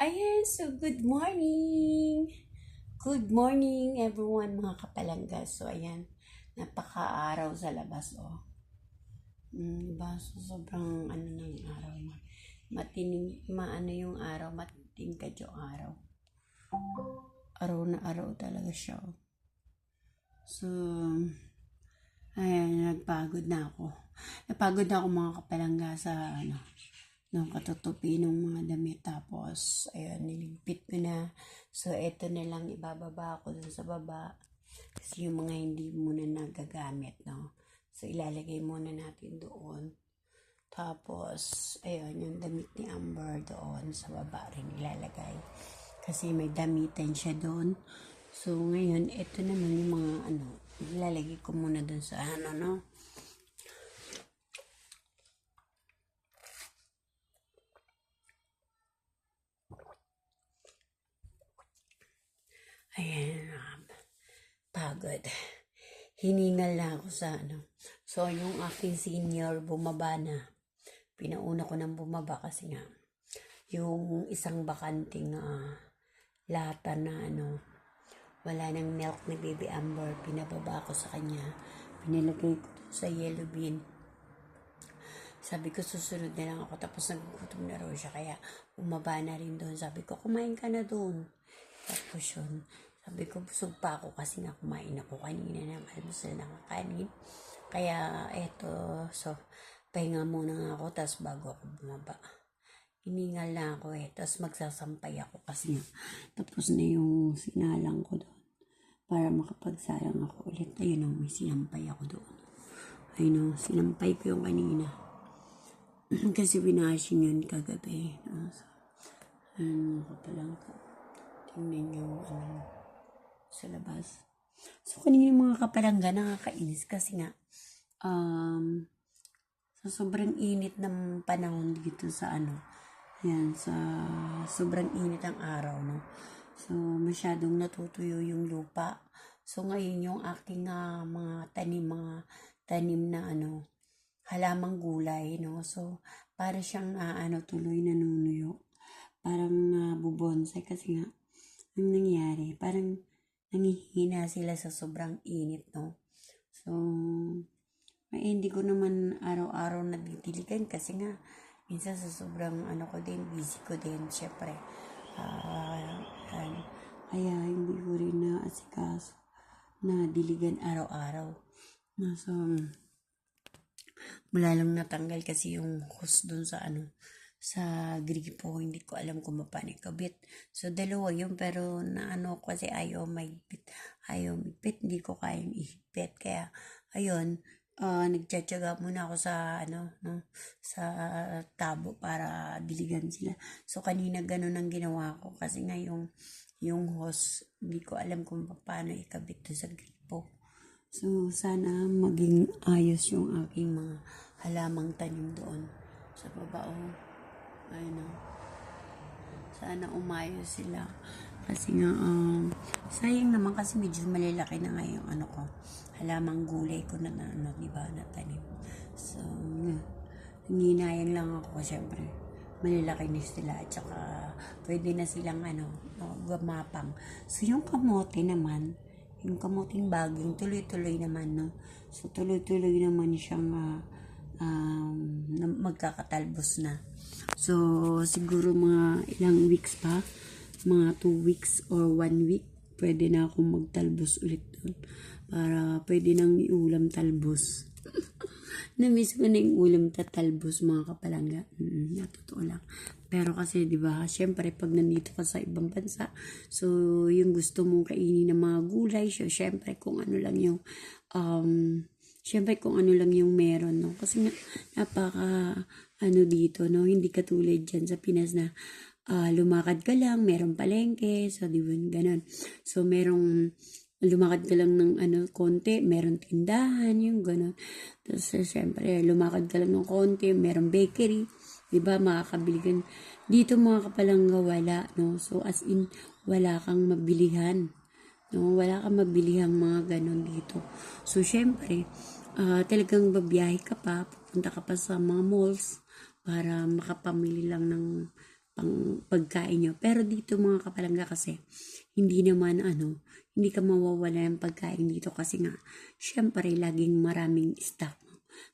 Ayan, so good morning! Good morning everyone mga kapalangga. So ayan, napaka-araw sa labas oh. Mm, diba? So, sobrang ano na yung araw ma. Matining, maano yung araw, matingkad yung araw. Araw na araw talaga siya oh. So, ayan, nagpagod na ako. Napagod na ako mga kapalangga sa ano, ng katutupi ng mga damit. Tapos, ayun, niligpit ko na. So, eto na lang, ibababa ko dun sa baba. Kasi yung mga hindi muna nagagamit, no? So, ilalagay muna natin doon. Tapos, ayun, yung damit ni Amber doon sa baba rin ilalagay. Kasi may damitan siya doon. So, ngayon, eto naman yung mga, ano, ilalagay ko muna doon sa, ano, no? Ayan, um, pagod. Hiningal na ako sa ano. So, yung aking senior bumaba na. Pinauna ko nang bumaba kasi nga, yung isang bakanting ah, lata na ano, wala nang milk ni Baby Amber, pinababa ko sa kanya. Pinilagay ko sa yellow bean. Sabi ko, susunod na lang ako. Tapos nagugutom na raw siya. Kaya bumaba na rin doon. Sabi ko, kumain ka na doon. Yun, sabi ko, busog pa ako kasi nga kumain ako kanina ng almusal ng kanin. Kaya eto, so, pahinga muna nga ako, tapos bago ako bumaba. Hiningal na ako eh, tapos magsasampay ako kasi nga, tapos na yung sinalang ko doon. Para makapagsalang ako ulit. Ayun o, may sinampay ako doon. Ayun o, sinampay ko yung kanina. kasi binashing yun kagabi. No? So, ano ko palang tingnan yung ano sa labas. So, kanina yung mga kapalangga nakakainis kasi nga um, sa sobrang init ng panahon dito sa ano, yan, sa sobrang init ang araw, no? So, masyadong natutuyo yung lupa. So, ngayon yung aking ah, mga tanim, mga tanim na ano, halamang gulay, no? So, para siyang ah, ano, tuloy na nunuyo. Parang uh, bubonsay kasi nga, ang nangyari, parang nangihina sila sa sobrang init, no? So, may hindi ko naman araw-araw nadidiligan kasi nga, minsan sa sobrang ano ko din, busy ko din, syempre. Ah, ano, kaya hindi ko rin na asikaso na diligan araw-araw. So, wala lang natanggal kasi yung hose dun sa ano, sa gripo, hindi ko alam kung paano ikabit. So, dalawa yun, pero na ano ko kasi ayaw maigpit. Ayaw maigpit, hindi ko kayang ihigpit. Kaya, ayun, uh, nagtsatsaga muna ako sa, ano, no, sa tabo para diligan sila. So, kanina ganun ang ginawa ko kasi nga yung, yung hose, hindi ko alam kung paano ikabit to sa gripo. So, sana maging ayos yung aking mga halamang tanim doon sa baba. Oh. Ayun. Sana umayos sila. Kasi nga, um, sayang naman kasi medyo malalaki na nga yung ano ko. Halamang gulay ko na, na ano, di ba, na tanim. So, nanginayang lang ako, syempre. Malalaki na sila. At saka, pwede na silang, ano, no, gumapang. So, yung kamote naman, yung kamuting baging, tuloy-tuloy naman, no? So, tuloy-tuloy naman siyang, uh, um, magkakatalbos na. So, siguro mga ilang weeks pa, mga 2 weeks or 1 week, pwede na akong magtalbos ulit doon. Para pwede nang iulam talbos. Na-miss ko na yung ulam tatalbos mga kapalangga. Mm, na totoo lang. Pero kasi, di ba, syempre, pag nandito ka sa ibang bansa, so, yung gusto mong kainin ng mga gulay, so, syempre, kung ano lang yung, um, syempre, kung ano lang yung meron, no? Kasi nga, napaka, ano dito, no? Hindi katulad dyan sa Pinas na uh, lumakad ka lang, merong palengke, so di ba, ganun. So, merong lumakad ka lang ng ano, konti, meron tindahan, yung ganun. Tapos, syempre, lumakad ka lang ng konti, merong bakery, di ba, makakabili ka. Dito mga kapalangga wala, no? So, as in, wala kang mabilihan. No, wala kang mabilihang mga ganun dito. So, syempre, uh, talagang babiyahe ka pa, pupunta ka pa sa mga malls, para makapamili lang ng pang pagkain nyo. Pero dito mga kapalangga kasi, hindi naman ano, hindi ka mawawala ng pagkain dito kasi nga, syempre, laging maraming stock.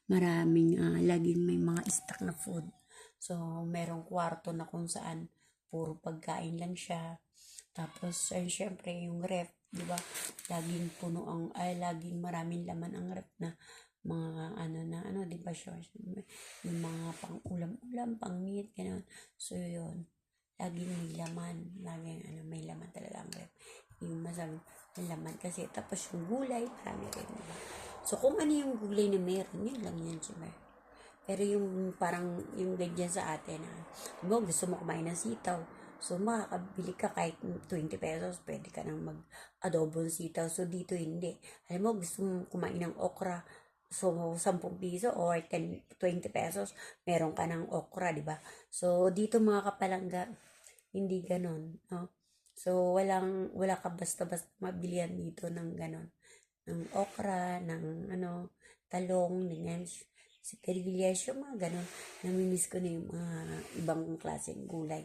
Maraming, ah, laging may mga stock na food. So, merong kwarto na kung saan puro pagkain lang siya. Tapos, ay, syempre, yung ref, di ba? Laging puno ang, ay, laging maraming laman ang ref na mga ano na ano, di ba siya? Yung mga pang ulam-ulam, pang meat, gano'n. So, yun. Laging may laman. Laging ano, may laman talaga ang ref. Yung masam may laman kasi. Tapos yung gulay, marami rin. Diba? So, kung ano yung gulay na meron, yun lang yan siya. Pero yung parang yung ganyan sa atin, ha, mo gusto mo kumain ng sitaw. So, makakabili ka kahit 20 pesos, pwede ka nang mag-adobo sitaw. So, dito hindi. Alam mo, gusto mo kumain ng okra, so 10 piso or 10, 20 pesos, meron ka ng okra, di ba? So, dito mga kapalangga, hindi ganon, no? So, walang, wala ka basta-basta mabilihan dito ng ganon. Ng okra, ng ano, talong, ganyan, sigarilyas, yung mga ganon. Namimiss ko na yung mga ibang klaseng gulay.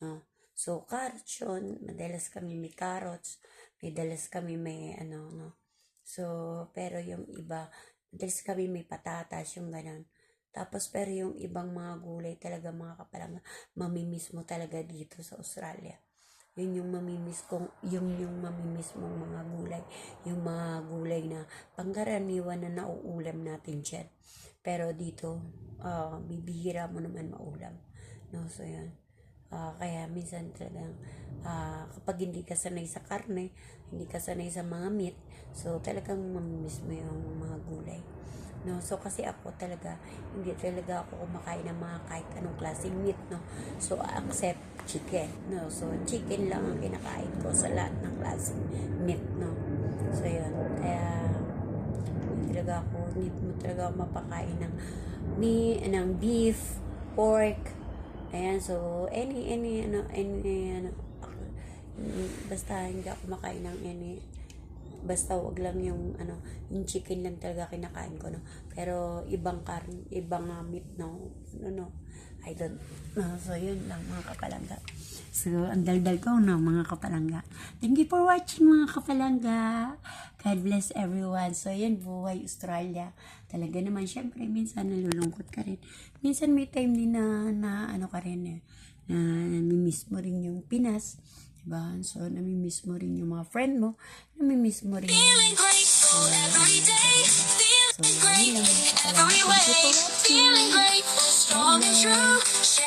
No? So, carrots yun. Madalas kami may carrots. May kami may ano, no. So, pero yung iba, madalas kami may patatas, yung ganon. Tapos, pero yung ibang mga gulay talaga mga kapalang mamimiss mo talaga dito sa Australia. Yun yung mamimiss kong, yung yung mamimiss mong mga gulay. Yung mga gulay na pangkaraniwan na nauulam natin dyan. Pero dito, ah, bibihira mo naman maulam. No, so yun. Ah, kaya minsan talagang ah, kapag hindi ka sanay sa karne, hindi ka sanay sa mga meat, so talagang mamimiss mo yung mga gulay. No, so kasi ako talaga hindi talaga ako kumakain ng mga kahit anong klaseng meat, no. So except chicken, no. So chicken lang ang kinakain ko sa lahat ng klaseng meat, no. So yun. Kaya hindi talaga ako, hindi mo talaga ako mapakain ng ni ng beef, pork, ayan, so any, any, ano, any, ano, basta hindi ako makain ng any, basta wag lang yung, ano, yung chicken lang talaga kinakain ko, no, pero ibang karn, ibang uh, meat, no, no, no, I don't, no, so yun lang mga kapalangga. So, ang daldal ko no, mga kapalangga. Thank you for watching mga kapalangga. God bless everyone. So, yan, buhay Australia. Talaga naman, syempre, minsan nalulungkot ka rin. Minsan may time din na, na ano ka rin eh, na namimiss mo rin yung Pinas. Diba? So, namimiss mo rin yung mga friend mo. Namimiss mo rin yung... Feeling grateful every day. So, Feeling yun lang every way. Feeling great, strong and true.